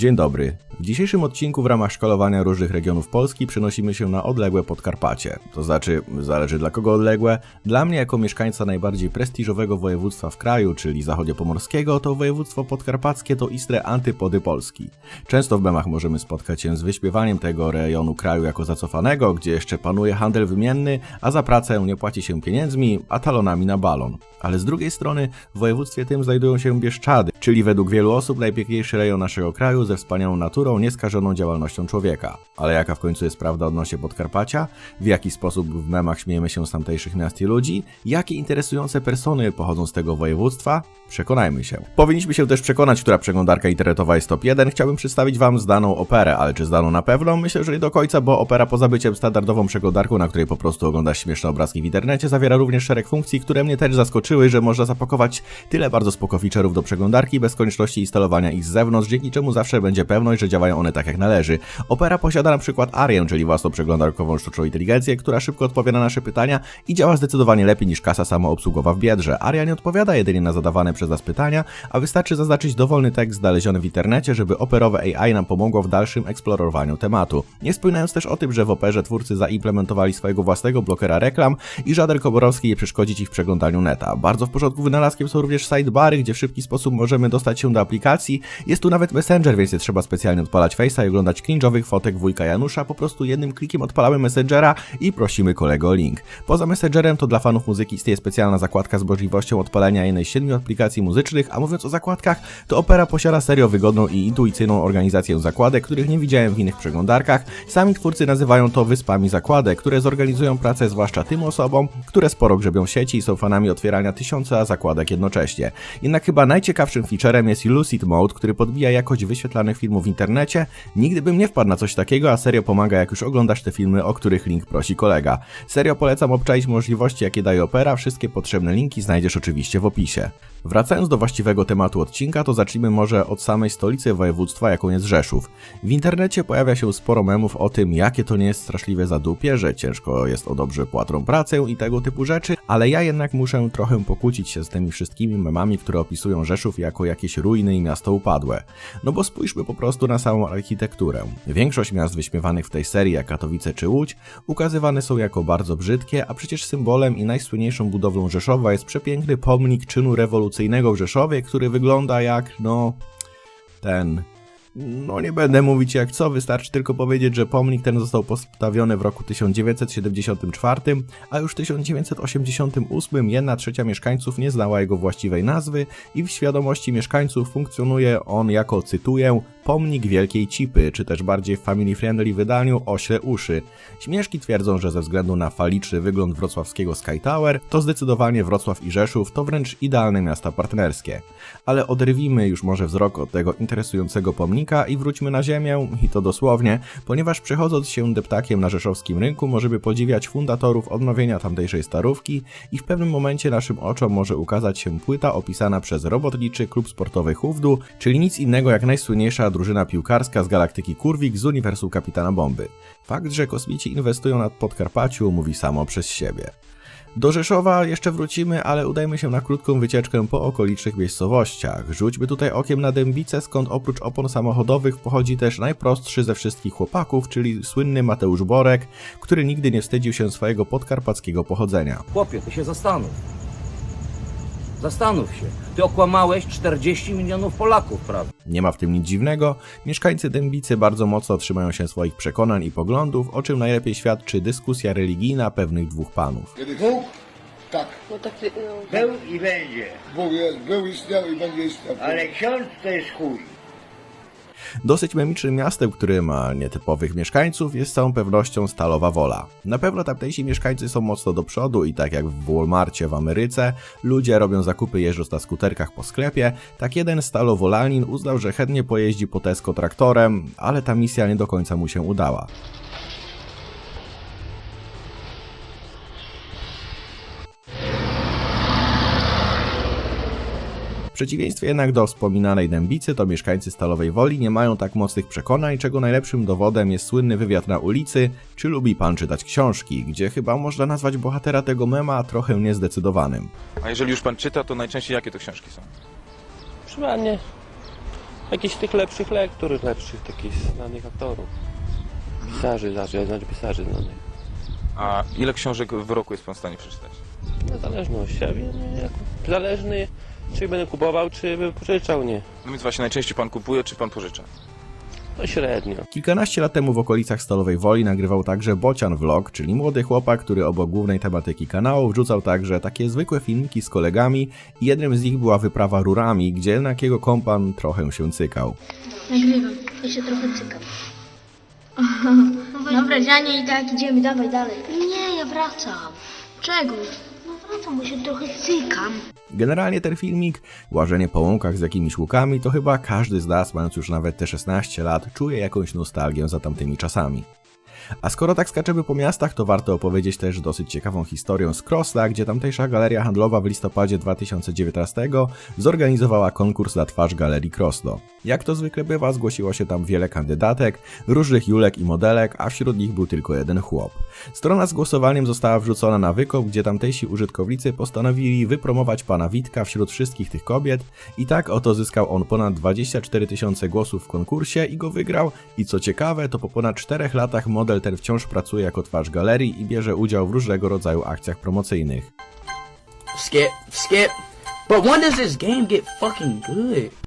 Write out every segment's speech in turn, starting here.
Dzień dobry. W dzisiejszym odcinku w ramach szkalowania różnych regionów Polski przenosimy się na odległe Podkarpacie. To znaczy, zależy dla kogo odległe. Dla mnie, jako mieszkańca najbardziej prestiżowego województwa w kraju, czyli zachodziopomorskiego, to województwo podkarpackie to istre antypody Polski. Często w memach możemy spotkać się z wyśpiewaniem tego rejonu kraju jako zacofanego, gdzie jeszcze panuje handel wymienny, a za pracę nie płaci się pieniędzmi, a talonami na balon. Ale z drugiej strony w województwie tym znajdują się Bieszczady, czyli według wielu osób najpiękniejszy rejon naszego kraju ze wspaniałą naturą, nieskażoną działalnością człowieka. Ale jaka w końcu jest prawda odnośnie Podkarpacia? W jaki sposób w memach śmiejemy się z tamtejszych miast i ludzi? Jakie interesujące persony pochodzą z tego województwa? Przekonajmy się. Powinniśmy się też przekonać, która przeglądarka internetowa jest top 1. Chciałbym przedstawić Wam zdaną operę, ale czy zdaną na pewno? Myślę, że nie do końca, bo opera poza byciem standardową przeglądarką, na której po prostu oglądasz śmieszne obrazki w internecie, zawiera również szereg funkcji, które mnie też zaskoczyły, że można zapakować tyle bardzo spoko do przeglądarki bez konieczności instalowania ich z zewnątrz, dzięki czemu zawsze będzie pewność, że działają one tak jak należy. Opera posiada na przykład Arię, czyli własną przeglądarkową sztuczną inteligencję, która szybko odpowiada na nasze pytania i działa zdecydowanie lepiej niż kasa samoobsługowa w Biedrze. Aria nie odpowiada jedynie na zadawane przez nas pytania, a wystarczy zaznaczyć dowolny tekst znaleziony w internecie, żeby operowe AI nam pomogło w dalszym eksplorowaniu tematu. Nie wspominając też o tym, że w operze twórcy zaimplementowali swojego własnego blokera reklam i żaden Koborowski nie przeszkodzi Ci w przeglądaniu neta. Bardzo w porządku wynalazkiem są również sidebary, gdzie w szybki sposób możemy dostać się do aplikacji. Jest tu nawet Messenger, więc nie trzeba specjalnie odpalać Face'a i oglądać cringe'owych fotek wujka Janusza, po prostu jednym klikiem odpalamy Messengera i prosimy kolegę o link. Poza Messengerem to dla fanów muzyki istnieje specjalna zakładka z możliwością odpalenia jednej z siedmiu aplikacji muzycznych, a mówiąc o zakładkach, to Opera posiada serio wygodną i intuicyjną organizację zakładek, których nie widziałem w innych przeglądarkach. Sami twórcy nazywają to wyspami zakładek, które zorganizują pracę zwłaszcza tym osobom, które sporo grzebią sieci i są fanami otwierania tysiąca zakładek jednocześnie. Jednak chyba najciekawszym featurem jest Lucid Mode, który podbija jakość wyświetlanych filmów w internecie. Nigdy bym nie wpadł na coś takiego, a serio pomaga jak już oglądasz te filmy, o których link prosi kolega. Serio polecam obczaić możliwości jakie daje Opera, wszystkie potrzebne linki znajdziesz oczywiście w opisie. Wracając do właściwego tematu odcinka, to zacznijmy może od samej stolicy województwa, jaką jest Rzeszów. W internecie pojawia się sporo memów o tym, jakie to nie jest straszliwe zadupie, że ciężko jest o dobrze płatną pracę i tego typu rzeczy, ale ja jednak muszę trochę pokłócić się z tymi wszystkimi memami, które opisują Rzeszów jako jakieś ruiny i miasto upadłe. No bo spójrzmy po prostu na samą architekturę. Większość miast wyśmiewanych w tej serii, jak Katowice czy Łódź, ukazywane są jako bardzo brzydkie, a przecież symbolem i najsłynniejszą budowlą Rzeszowa jest przepiękny pomnik czynu rewolucyjnego w Rzeszowie, który wygląda jak, no, ten no nie będę mówić jak co, wystarczy tylko powiedzieć, że pomnik ten został postawiony w roku 1974, a już w 1988 jedna trzecia mieszkańców nie znała jego właściwej nazwy i w świadomości mieszkańców funkcjonuje on jako, cytuję, pomnik wielkiej cipy, czy też bardziej w family friendly wydaniu ośle uszy. Śmieszki twierdzą, że ze względu na faliczny wygląd wrocławskiego Sky Tower, to zdecydowanie Wrocław i Rzeszów to wręcz idealne miasta partnerskie. Ale oderwijmy już może wzrok od tego interesującego pomnika i wróćmy na ziemię, i to dosłownie, ponieważ przechodząc się deptakiem na rzeszowskim rynku możemy podziwiać fundatorów odnowienia tamtejszej starówki i w pewnym momencie naszym oczom może ukazać się płyta opisana przez robotniczy klub sportowy Hufdu, czyli nic innego jak najsłynniejsza drużyna piłkarska z galaktyki Kurwik z uniwersum Kapitana Bomby. Fakt, że kosmici inwestują na Podkarpaciu mówi samo przez siebie. Do Rzeszowa jeszcze wrócimy, ale udajmy się na krótką wycieczkę po okolicznych miejscowościach. Rzućmy tutaj okiem na Dębice, skąd oprócz opon samochodowych pochodzi też najprostszy ze wszystkich chłopaków, czyli słynny Mateusz Borek, który nigdy nie wstydził się swojego podkarpackiego pochodzenia. Chłopie, ty się zastanów. Zastanów się. Ty okłamałeś 40 milionów Polaków, prawda? Nie ma w tym nic dziwnego, mieszkańcy Dębicy bardzo mocno trzymają się swoich przekonań i poglądów, o czym najlepiej świadczy dyskusja religijna pewnych dwóch panów. Kiedy Bóg? Tak. No tak, no, Był i będzie, Bóg jest, był, istniał i będzie istniał. ale ksiądz to jest chuj. Dosyć memicznym miastem, które ma nietypowych mieszkańców, jest z całą pewnością Stalowa Wola. Na pewno tamtejsi mieszkańcy są mocno do przodu i tak jak w Walmarcie w Ameryce, ludzie robią zakupy jeżdżąc na skuterkach po sklepie, tak jeden Stalowolanin uznał, że chętnie pojeździ po Tesco traktorem, ale ta misja nie do końca mu się udała. Przeciwieństwie jednak do wspominanej Dębicy, to mieszkańcy Stalowej Woli nie mają tak mocnych przekonań, czego najlepszym dowodem jest słynny wywiad na ulicy, czy lubi pan czytać książki, gdzie chyba można nazwać bohatera tego mema trochę niezdecydowanym. A jeżeli już pan czyta, to najczęściej jakie to książki są? Proszę mnie, jakichś tych lepszych lektur, lepszych takich znanych aktorów. Pisarzy, znaczy, znaczy pisarzy znanych. A ile książek w roku jest pan w stanie przeczytać? No zależno od siebie, nie? Jak zależny, czy będę kupował, czy bym pożyczał, nie. No więc właśnie najczęściej pan kupuje, czy pan pożycza? To średnio. Kilkanaście lat temu w okolicach Stalowej Woli nagrywał także Bocian Vlog, czyli młody chłopak, który obok głównej tematyki kanału wrzucał także takie zwykłe filmiki z kolegami i jednym z nich była wyprawa rurami, gdzie na jakiego kompan trochę się cykał. Nagrywam. Jeszcze trochę cykam. Dobra, Dzianie i tak idziemy, dawaj dalej. Nie, ja wracam. Czego? Się trochę cykam. Generalnie ten filmik, łażenie po łąkach z jakimiś łukami, to chyba każdy z nas, mając już nawet te 16 lat, czuje jakąś nostalgię za tamtymi czasami. A skoro tak skaczemy po miastach, to warto opowiedzieć też dosyć ciekawą historię z Krosla, gdzie tamtejsza galeria handlowa w listopadzie 2019 zorganizowała konkurs na twarz galerii Krosno. Jak to zwykle bywa, zgłosiło się tam wiele kandydatek, różnych julek i modelek, a wśród nich był tylko jeden chłop. Strona z głosowaniem została wrzucona na wykop, gdzie tamtejsi użytkownicy postanowili wypromować pana Witka wśród wszystkich tych kobiet i tak oto zyskał on ponad 24 tysiące głosów w konkursie i go wygrał i co ciekawe, to po ponad 4 latach model ten wciąż pracuje jako twarz galerii i bierze udział w różnego rodzaju akcjach promocyjnych. Skip, skip. But when does this game get fucking good?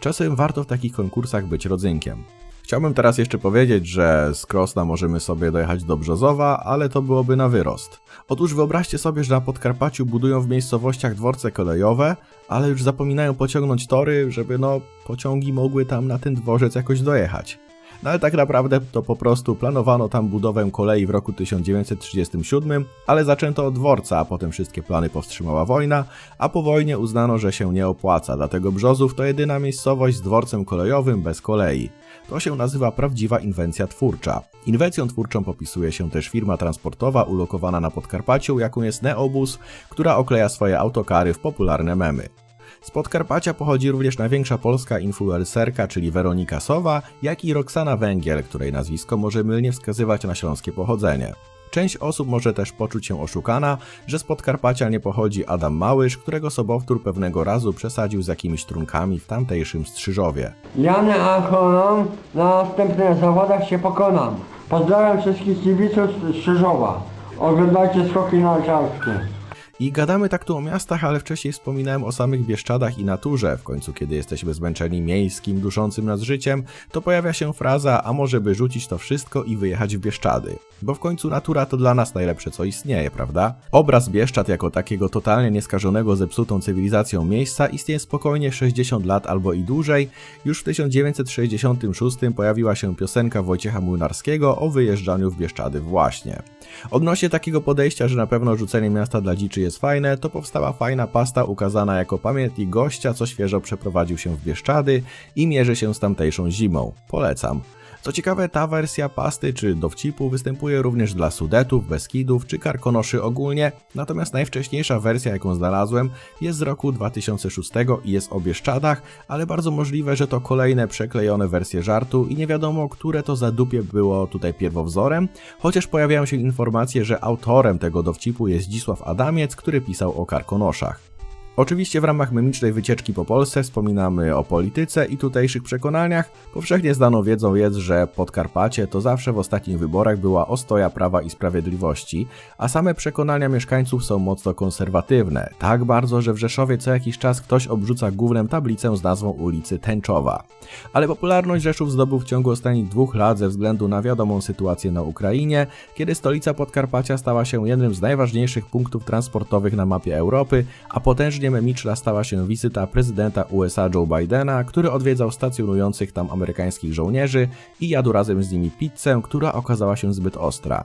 Czasem warto w takich konkursach być rodzynkiem. Chciałbym teraz jeszcze powiedzieć, że z Krosna możemy sobie dojechać do Brzozowa, ale to byłoby na wyrost. Otóż wyobraźcie sobie, że na Podkarpaciu budują w miejscowościach dworce kolejowe, ale już zapominają pociągnąć tory, żeby no pociągi mogły tam na ten dworzec jakoś dojechać. No ale tak naprawdę to po prostu planowano tam budowę kolei w roku 1937, ale zaczęto od dworca, a potem wszystkie plany powstrzymała wojna, a po wojnie uznano, że się nie opłaca, dlatego Brzozów to jedyna miejscowość z dworcem kolejowym bez kolei. To się nazywa prawdziwa inwencja twórcza. Inwencją twórczą popisuje się też firma transportowa ulokowana na Podkarpaciu, jaką jest Neobus, która okleja swoje autokary w popularne memy. Z Podkarpacia pochodzi również największa polska influencerka, czyli Weronika Sowa, jak i Roxana Węgiel, której nazwisko może mylnie wskazywać na śląskie pochodzenie. Część osób może też poczuć się oszukana, że z Podkarpacia nie pochodzi Adam Małysz, którego sobowtór pewnego razu przesadził z jakimiś trunkami w tamtejszym Strzyżowie. Janę Achoną na następnych zawodach się pokonam. Pozdrawiam wszystkich kibiców z Krzyżowa. Oglądajcie skoki narciarskie. I gadamy tak tu o miastach, ale wcześniej wspominałem o samych Bieszczadach i naturze. W końcu, kiedy jesteśmy zmęczeni miejskim, duszącym nas życiem, to pojawia się fraza, a może by rzucić to wszystko i wyjechać w Bieszczady. Bo w końcu natura to dla nas najlepsze, co istnieje, prawda? Obraz Bieszczad jako takiego totalnie nieskażonego zepsutą cywilizacją miejsca istnieje spokojnie 60 lat albo i dłużej. Już w 1966 pojawiła się piosenka Wojciecha Młynarskiego o wyjeżdżaniu w Bieszczady właśnie. Odnośnie takiego podejścia, że na pewno rzucenie miasta dla dziczy jest fajne, to powstała fajna pasta ukazana jako pamiętnik gościa, co świeżo przeprowadził się w Bieszczady i mierzy się z tamtejszą zimą. Polecam. Co ciekawe, ta wersja pasty czy dowcipu występuje również dla Sudetów, Beskidów czy Karkonoszy ogólnie, natomiast najwcześniejsza wersja, jaką znalazłem, jest z roku 2006 i jest o Bieszczadach, ale bardzo możliwe, że to kolejne przeklejone wersje żartu i nie wiadomo, które to zadupie było tutaj pierwowzorem, chociaż pojawiają się informacje, że autorem tego dowcipu jest Zdzisław Adamiec, który pisał o Karkonoszach. Oczywiście w ramach memicznej wycieczki po Polsce wspominamy o polityce i tutejszych przekonaniach. Powszechnie znaną wiedzą jest, że Podkarpacie to zawsze w ostatnich wyborach była ostoja prawa i sprawiedliwości, a same przekonania mieszkańców są mocno konserwatywne. Tak bardzo, że w Rzeszowie co jakiś czas ktoś obrzuca głównym tablicę z nazwą ulicy Tęczowa. Ale popularność Rzeszów zdobył w ciągu ostatnich dwóch lat ze względu na wiadomą sytuację na Ukrainie, kiedy stolica Podkarpacia stała się jednym z najważniejszych punktów transportowych na mapie Europy, a potężnie memiczna stała się wizyta prezydenta USA Joe Bidena, który odwiedzał stacjonujących tam amerykańskich żołnierzy i jadł razem z nimi pizzę, która okazała się zbyt ostra.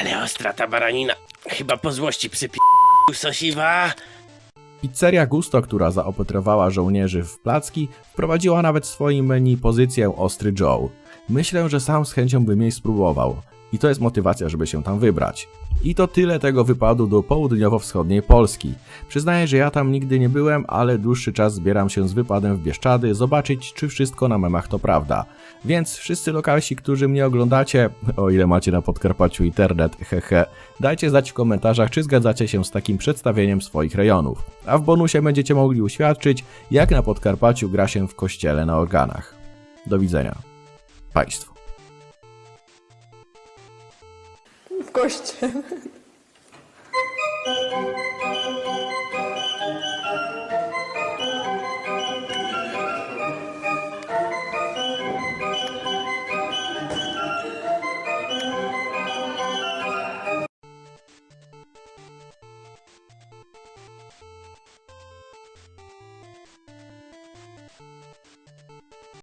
Ale ostra ta baranina. Chyba po złości psypi... sosiwa. Pizzeria Gusto, która zaopatrywała żołnierzy w placki, wprowadziła nawet w swoim menu pozycję Ostry Joe. Myślę, że sam z chęcią bym jej spróbował. I to jest motywacja, żeby się tam wybrać. I to tyle tego wypadu do południowo-wschodniej Polski. Przyznaję, że ja tam nigdy nie byłem, ale dłuższy czas zbieram się z wypadem w Bieszczady, zobaczyć czy wszystko na memach to prawda. Więc wszyscy lokalsi, którzy mnie oglądacie, o ile macie na Podkarpaciu internet, hehe, dajcie znać w komentarzach, czy zgadzacie się z takim przedstawieniem swoich rejonów. A w bonusie będziecie mogli uświadczyć, jak na Podkarpaciu gra się w kościele na organach. Do widzenia. Państwu. kościem.